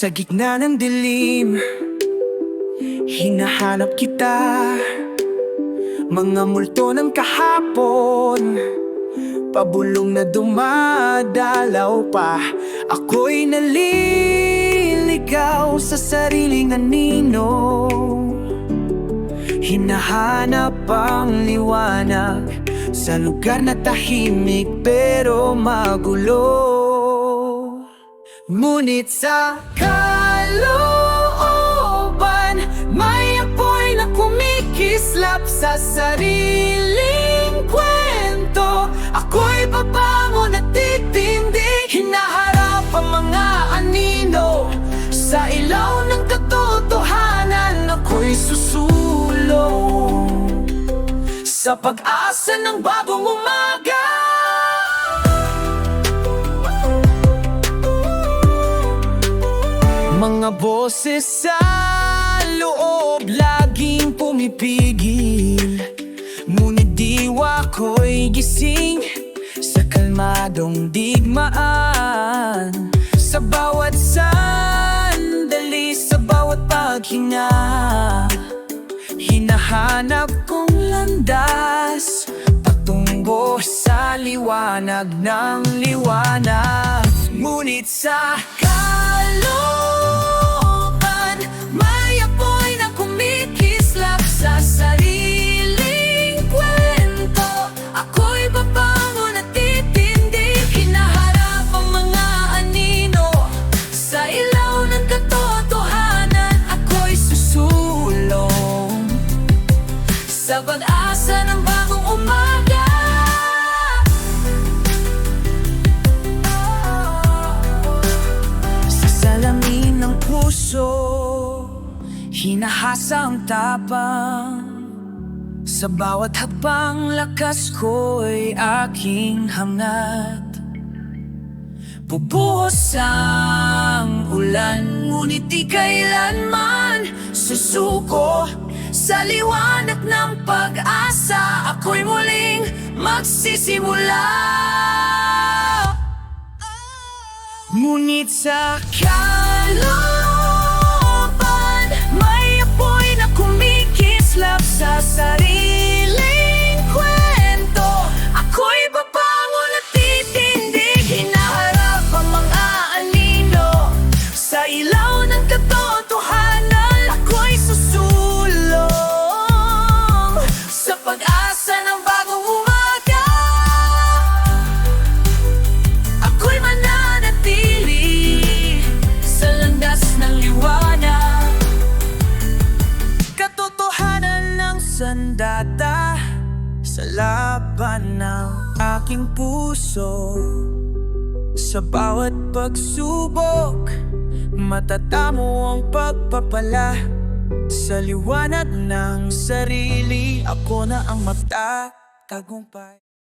Sa gitna ng dilim. Hinahanap kita. Mga multo ng kahapon. Pabulong na dumadalaw pa. Ako'y naliligaw sa sariling anino. Hinahanap ang liwanag Sa lugar na tahimik pero magulo Ngunit sa kalooban May apoy na kumikislap sa sariling kwento. Ako'y babangon at titindig Hinaharap ang mga anino. Sa ilaw ng katotohanan Ako'y susulong Sa pag-asa ng bagong umaga Mga boses sa loob laging pumipigil. Ngunit diwa ko'y gising sa kalmadong digmaan. Sa bawat sandali, sa bawat paghinga Hinahanap kong landas. Patungo sa liwanag ng liwanag. Ngunit sa kalooban Sa pag-asa ng bagong umaga? Sa salamin ng puso Hinahasa ang tapang. Sa bawat habang lakas ko'y aking hangat. Bubuhos ang ulan Ngunit di kailanman susuko Sa liwanag ng pag-asa Ako'y muling magsisimula. Ngunit sa kalooban sandata sa laban ng aking puso. Sa bawat pagsubok matatamo ang pagpapala Sa liwanag ng sarili. Ako na ang magtatagumpay